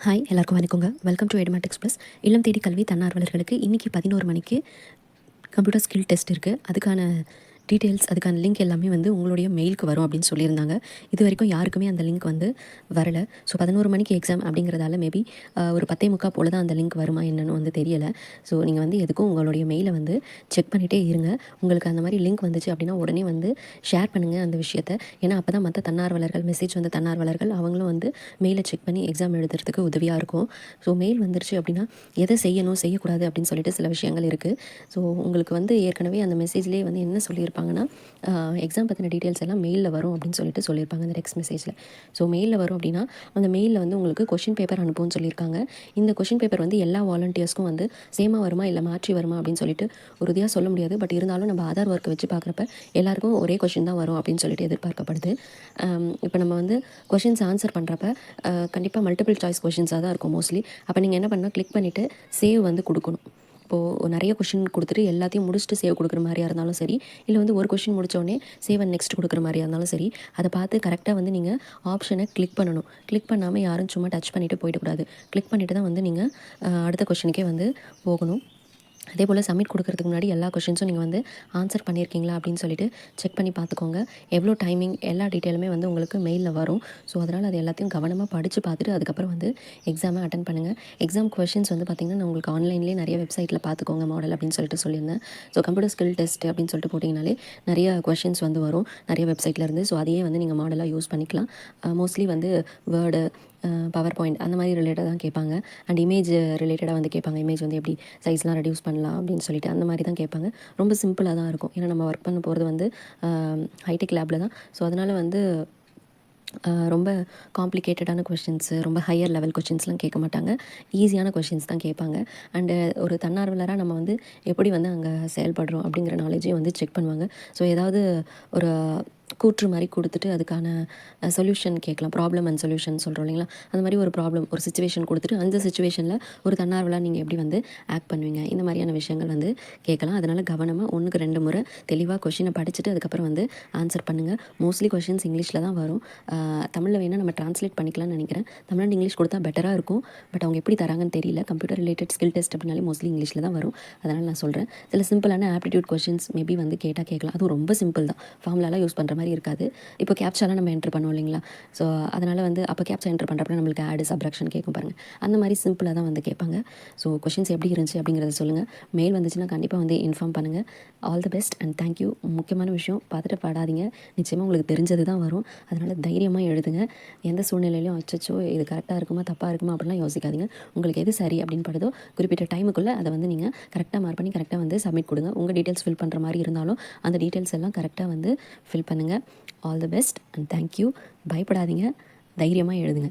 Hi எல்லாருக்கும் வணக்கங்க. Welcome to எடமேட்டிக்ஸ் plus இல்லம் தேடி கல்வி தன்னார்வலர்களுக்கு இன்றைக்கி பதினோரு மணிக்கு கம்ப்யூட்டர் ஸ்கில் டெஸ்ட் இருக்குது அதுக்கான டீட்டெயில்ஸ் அதுக்கான லிங்க் எல்லாமே வந்து உங்களுடைய மெயிலுக்கு வரும் அப்படின்னு சொல்லியிருந்தாங்க. இது வரைக்கும் யாருக்குமே அந்த லிங்க் வந்து வரலை. ஸோ பதினோரு மணிக்கு எக்ஸாம் அப்படிங்கிறதால மேபி ஒரு பத்தே முக்கால் போல் தான் அந்த லிங்க் வருமா என்னன்னு வந்து தெரியலை. ஸோ நீங்கள் வந்து எதுக்கும் உங்களுடைய மெயிலை வந்து செக் பண்ணிகிட்டே இருங்க. உங்களுக்கு அந்த மாதிரி லிங்க் வந்துச்சு அப்படின்னா உடனே வந்து ஷேர் பண்ணுங்கள் அந்த விஷயத்தை. ஏன்னா அப்போ தான் மற்ற தன்னார்வலர்கள் மெசேஜ் வந்து தன்னார்வலர்கள் அவங்களும் வந்து மெயிலை செக் பண்ணி எக்ஸாம் எழுதுறதுக்கு உதவியாக இருக்கும். ஸோ மெயில் வந்துருச்சு அப்படின்னா எதை செய்யணும் செய்யக்கூடாது அப்படின்னு சொல்லிட்டு சில விஷயங்கள் இருக்குது ஸோ உங்களுக்கு வந்து ஏற்கனவே அந்த மெசேஜ்லேயே வந்து என்ன சொல்லியிருப்பாங்க சொல்லியிருப்பாங்கன்னா எக்ஸாம் பற்றின டீட்டெயில்ஸ் எல்லாம் மெயிலில் வரும் அப்படின்னு சொல்லிட்டு சொல்லியிருப்பாங்க அந்த டெக்ஸ்ட் மெசேஜில் ஸோ மெயிலில் வரும் அப்படின்னா அந்த மெயிலில் வந்து உங்களுக்கு கொஷின் பேப்பர் அனுப்பும்னு சொல்லியிருக்காங்க. இந்த கொஷின் பேப்பர் வந்து எல்லா வாலண்டியர்ஸ்க்கும் வந்து சேமாக வருமா இல்லை மாற்றி வருமா அப்படின்னு சொல்லிட்டு உறுதியாக சொல்ல முடியாது. பட் இருந்தாலும் நம்ம ஆதார் ஒர்க்கை வச்சு பார்க்குறப்ப எல்லாருக்கும் ஒரே கொஷின் தான் வரும் அப்படின்னு சொல்லிட்டு எதிர்பார்க்கப்படுது. இப்போ நம்ம வந்து கொஷின்ஸ் ஆன்சர் பண்ணுறப்ப கண்டிப்பாக மல்டிபிள் சாய்ஸ் கொஷின்ஸாக தான் இருக்கும் மோஸ்ட்லி அப்போ நீங்கள் என்ன பண்ணால் கிளிக் பண்ணிவிட்டு சேவ் வந்து கொடுக்கணும். இப்போது நிறைய கொஷின் கொடுத்துட்டு எல்லாத்தையும் முடிச்சுட்டு சேவ் கொடுக்குற மாதிரியா இருந்தாலும் சரி இல்லை வந்து ஒரு கொஷின் முடித்தோடனே சேவ் அண்ட் நெக்ஸ்ட் கொடுக்குற மாதிரியா இருந்தாலும் சரி அதை பார்த்து கரெக்டாக வந்து நீங்கள் ஆப்ஷனை கிளிக் பண்ணணும். கிளிக் பண்ணாமல் யாரும் சும்மா டச் பண்ணிவிட்டு போயிடக்கூடாது. கிளிக் பண்ணிவிட்டு தான் வந்து நீங்கள் அடுத்த கொஷினுக்கே வந்து போகணும். அதே போல் சப்மிட் கொடுக்கறதுக்கு முன்னாடி எல்லா கொஷின்ஸும் நீங்கள் வந்து ஆன்சர் பண்ணியிருக்கீங்களா அப்படின்னு சொல்லிட்டு செக் பண்ணி பார்த்துக்கோங்க. எவ்வளோ டைமிங் எல்லா டீட்டெயிலுமே வந்து உங்களுக்கு மெயிலில் வரும். ஸோ அதனால் அது எல்லாத்தையும் கவனமாக படித்து பார்த்துட்டு அதுக்கப்புறம் வந்து எக்ஸாமை அட்டன் பண்ணுங்கள் எக்ஸாம் கொஷின்ஸ் வந்து பார்த்திங்கன்னா நான் உங்களுக்கு ஆன்லைன்லேயே நிறைய வெப்சைட்டில் பார்த்துக்கோங்க மாடல் அப்படின்னு சொல்லிட்டு சொல்லியிருந்தேன். ஸோ கம்ப்யூட்டர் ஸ்கில் டெஸ்ட் அப்படின்னு சொல்லிட்டு போட்டிங்கனாலே நிறைய கொஷின்ஸ் வந்து வரும். நிறைய வெப்சைட்டில் இருந்து. ஸோ அதையே வந்து நீங்கள் மாடலாக யூஸ் பண்ணிக்கலாம். மோஸ்ட்லி வந்து வேர்டு பவர் பாயிண்ட் அந்த மாதிரி ரிலேட்டடாக தான் கேட்பாங்க. அண்ட் இமேஜ் ரிலேட்டடாக வந்து கேட்பாங்க. இமேஜ் வந்து எப்படி சைஸ்லாம் ரெடியூஸ் பண்ணலாம் அப்படின்னு சொல்லிட்டு அந்த மாதிரி தான் கேட்பாங்க. ரொம்ப சிம்பிளாக தான் இருக்கும். ஏன்னா நம்ம ஒர்க் பண்ண போகிறது வந்து ஹைடெக் லேபில் தான். ஸோ அதனால் வந்து ரொம்ப காம்ப்ளிகேட்டடான கொஷின்ஸு ரொம்ப ஹையர் லெவல் கொஷின்ஸ்லாம் கேட்க மாட்டாங்க. ஈஸியான கொஷின்ஸ் தான் கேட்பாங்க. அண்டு ஒரு தன்னார்வலராக நம்ம வந்து எப்படி வந்து அங்கே செயல்படுறோம் அப்படிங்கிற நாலேஜையும் வந்து செக் பண்ணுவாங்க. ஸோ ஏதாவது ஒரு கூற்று மாதிரி கொடுத்துட்டு அதுக்கான சொல்யூஷன் கேட்கலாம். ப்ராப்ளம் அண்ட் சொல்யூஷன் சொல்கிறோம் இல்லைங்களா? அந்த மாதிரி ஒரு ப்ராப்ளம் ஒரு சுச்சுவேஷன் கொடுத்துட்டு அந்த சுச்சுவேஷனில் ஒரு தன்னார்வலாக நீங்கள் எப்படி வந்து ஆக்ட் பண்ணுவீங்க? இந்த மாதிரியான விஷயங்கள் வந்து கேட்கலாம். அதனால் கவனமாக ஒன்றுக்கு ரெண்டு முறை தெளிவாக கொஷினை படிச்சுட்டு அதுக்கப்புறம் வந்து ஆன்சர் பண்ணுங்கள் மோஸ்ட்லி கொஷின்ஸ் இங்கிலீஷில் தான் வரும். தமிழில் வேணால் நம்ம ட்ரான்ஸ்லேட் பண்ணிக்கலாம்னு நினைக்கிறேன். தமிழ் அண்ட் இங்கிலீஷ் கொடுத்தா பெட்டராக இருக்கும். பட் அவங்க எப்படி தராங்கன்னு தெரியல. கம்ப்யூட்டர் ரிலேட்டட் ஸ்கில் டெஸ்ட் அப்படின்னாலே மோஸ்ட்லி இங்கிலீஷில் தான் வரும். அதனால் நான் சொல்கிறேன் சில சிம்பிளான ஆப்டிடியூட் கொஷின்ஸ் மேபி வந்து கேட்டால் கேட்கலாம். அதுவும் ரொம்ப சிம்பிள் தான். ஃபார்முலாலாம் யூஸ் பண்ணுற மாதிரி இருக்காது. இப்போ கேப்சாலாம் நம்ம என்ட்ரு பண்ணுவோம் இல்லைங்களா? ஸோ அதனால் வந்து அப்போ கேப்சா என்ட்ரு பண்ணுறப்ப நம்மளுக்கு ஆடு சப்ராக்ஷன் கேட்கும் பாருங்கள் அந்த மாதிரி சிம்பிளாக தான் வந்து கேட்பாங்க. ஸோ கொஷின்ஸ் எப்படி இருந்துச்சு அப்படிங்கிறத சொல்லுங்கள் மெயில் வந்துச்சுன்னா கண்டிப்பாக வந்து இன்ஃபார்ம் பண்ணுங்கள் all the best and thank you முக்கியமான விஷயம் பார்த்துட்டு பாடாதீங்க. நிச்சயமாக உங்களுக்கு தெரிஞ்சது தான் வரும். அதனால் தைரியமாக எழுதுங்க. எந்த சூழ்நிலையிலையும் அச்சச்சோ இது கரெக்டாக இருக்குமா தப்பாக இருக்குமா அப்படிலாம் யோசிக்காதீங்க. உங்களுக்கு எது சரி அப்படின்னு படுதோ குறிப்பிட்ட டைமுக்குள்ளே அதை வந்து நீங்கள் கரெக்டாக மார்க் பண்ணி கரெக்டாக வந்து சப்மிட் கொடுங்க. உங்கள் டீட்டெயில்ஸ் ஃபில் பண்ணுற மாதிரி இருந்தாலும் அந்த டீட்டெயில்ஸ் எல்லாம் கரெக்டாக வந்து ஃபில் பண்ணுங்கள் all the best and thank you பயப்படாதீங்க. தைரியமாக எழுதுங்க.